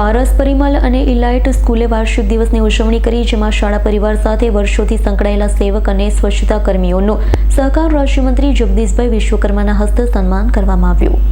પારસ પરિમલ અને ઇલાઇટ સ્કૂલે વાર્ષિક દિવસની ઉજવણી કરી, જેમાં શાળા પરિવાર સાથે વર્ષોથી સંકળાયેલા સેવક અને સ્વચ્છતા કર્મીઓનું સહકાર રાજ્યમંત્રી જગદીશભાઈ વિશ્વકર્માના હસ્તે સન્માન કરવામાં આવ્યું.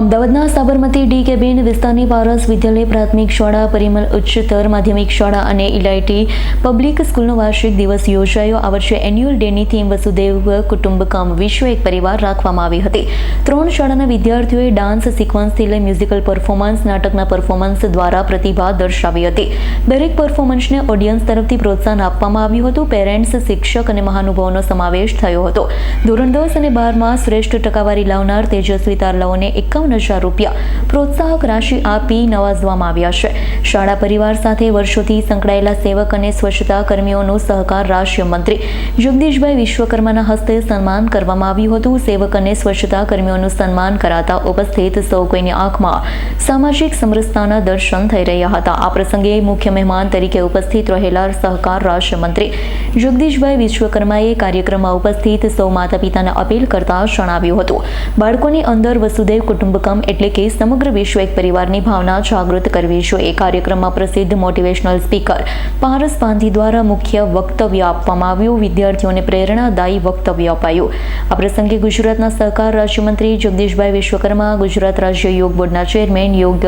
અમદાવાદના સાબરમતી ડી કેબિન વિસ્તારની પારસ વિદ્યાલય પ્રાથમિક શાળા પરિમલ ઉચ્ચતર માધ્યમિક શાળા અને ઇલાઇટી પબ્લિક સ્કૂલનો વાર્ષિક દિવસ યોજાયો. આ વર્ષે એન્યુઅલ ડેની થીમ વસુદેવ કુટુંબકમ વિશ્વ એક પરિવાર રાખવામાં આવી હતી. ત્રણ શાળાના વિદ્યાર્થીઓએ ડાન્સ સિક્વન્સથી લઈ મ્યુઝિકલ પરફોર્મન્સ, નાટકના પરફોર્મન્સ દ્વારા પ્રતિભા દર્શાવી હતી. દરેક પરફોર્મન્સને ઓડિયન્સ તરફથી પ્રોત્સાહન આપવામાં આવ્યું હતું. પેરેન્ટ્સ શિક્ષક અને મહાનુભાવોનો સમાવેશ થયો હતો. ધોરણ દસ અને બારમાં શ્રેષ્ઠ ટકાવારી લાવનાર તેજસ્વી તારલાઓને એકાવન હજાર રૂપિયા પ્રોત્સાહક રાશિ આપી નવાજવામાં આવ્યા છે. શાળા પરિવાર સાથે વર્ષોથી સંકળાયેલા સેવક અને સ્વચ્છતા કર્મીઓનો સહકાર રાજ્યમંત્રી જગદીશભાઈ વિશ્વકર્માના હસ્તે સન્માન કરવામાં આવ્યું હતું. સેવક અને સ્વચ્છતા કર્મીઓનું સન્માન કરાતા ઉપસ્થિત સૌ કોઈની આંખમાં સામાજિક સમરસતાના દર્શન થઈ રહ્યા હતા. આ પ્રસંગે મુખ્ય મહેમાન તરીકે ઉપસ્થિત રહેલા સહકાર રાજ્યમંત્રી જગદીશભાઈ વિશ્વકર્માએ કાર્યક્રમમાં ઉપસ્થિત સૌ માતા પિતાને અપીલ કરતા જણાવ્યું હતું. બાળકોની અંદર વસુદેવ કુટુંબકમ એટલે કે સમગ્ર વિશ્વ એક પરિવારની ભાવના જાગૃત કરવી જોઈએ. કાર્યક્રમમાં પ્રસિદ્ધ મોટિવેશનલ સ્પીકર પારસ પાંધી દ્વારા મુખ્ય વક્તવ્ય આપવામાં આવ્યું. વિદ્યાર્થીઓને પ્રેરણાદાયી વક્તવ્ય અપાયું. આ પ્રસંગે ગુજરાતના સહકાર રાજ્યમંત્રી જગદીશભાઈ વિશ્વકર્મા, ગુજરાત રાજ્ય યોગ બોર્ડના ચેરમેન યોગ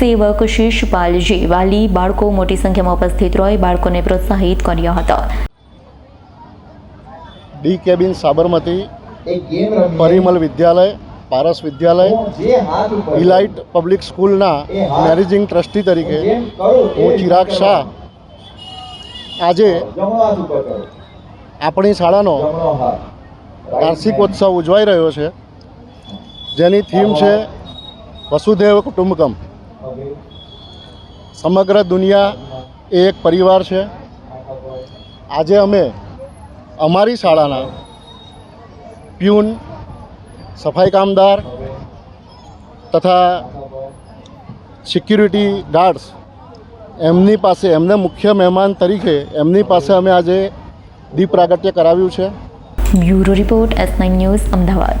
સેવક શિષપાલજી વાલી બાળકો મોટી સંખ્યામાં ઉપસ્થિત રહી બાળકોને પ્રોત્સાહિત કર્યા હતા. D cabin Sabarmati Parimal Vidyalaya Paras Vidyalaya elite public સ્કૂલના મેનેજિંગ ટ્રસ્ટી તરીકે હું ચિરાગ શાહ આજે આપણી શાળાનો વાર્ષિકોત્સવ ઉજવાઈ રહ્યો છે. જેની થીમ છે વસુદેવ કુટુંબકમ. સમગ્ર દુનિયા એ એક પરિવાર છે. આજે અમે અમારી શાળાના પ્યુન સફાઈ કામદાર તથા સિક્યુરિટી ગાર્ડ્સ એમની પાસે, એમને મુખ્ય મહેમાન તરીકે એમની પાસે અમે આજે દીપ પ્રાગટ્ય કરાવ્યું છે. Bureau report S nine news Ahmedabad.